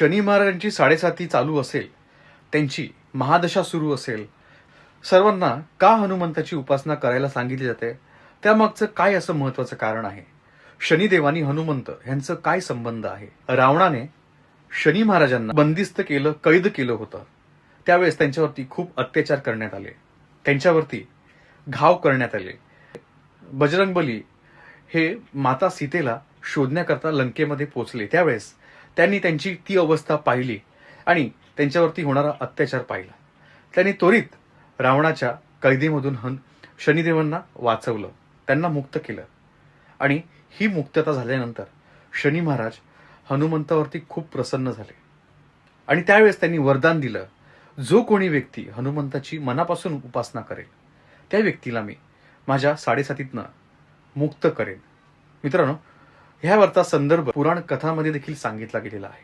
शनी महाराजांची साडेसाती चालू असेल त्यांची महादशा सुरू असेल. सर्वांना का हनुमंताची उपासना करायला सांगितली जाते? त्यामागचं काय असं महत्वाचं कारण आहे? शनिदेवानी हनुमंत यांचं काय संबंध आहे? रावणाने शनी महाराजांना बंदिस्त केलं कैद केलं होतं. त्यावेळेस त्यांच्यावरती खूप अत्याचार करण्यात आले. त्यांच्यावरती घाव करण्यात आले. बजरंगबली हे माता सीतेला शोधण्याकरता लंकेमध्ये पोचले. त्यावेळेस त्यांनी त्यांची ती अवस्था पाहिली आणि त्यांच्यावरती होणारा अत्याचार पाहिला. त्यांनी त्वरित रावणाच्या कैदेमधून हन शनिदेवांना वाचवलं. त्यांना मुक्त केलं. आणि ही मुक्तता झाल्यानंतर शनी महाराज हनुमंतावरती खूप प्रसन्न झाले. आणि त्यावेळेस त्यांनी वरदान दिलं जो कोणी व्यक्ती हनुमंताची मनापासून उपासना करेल त्या व्यक्तीला मी माझ्या साडेसातीतनं मुक्त करेन. मित्रांनो ह्यावरचा संदर्भ पुराण कथामध्ये देखील सांगितला गेलेला आहे.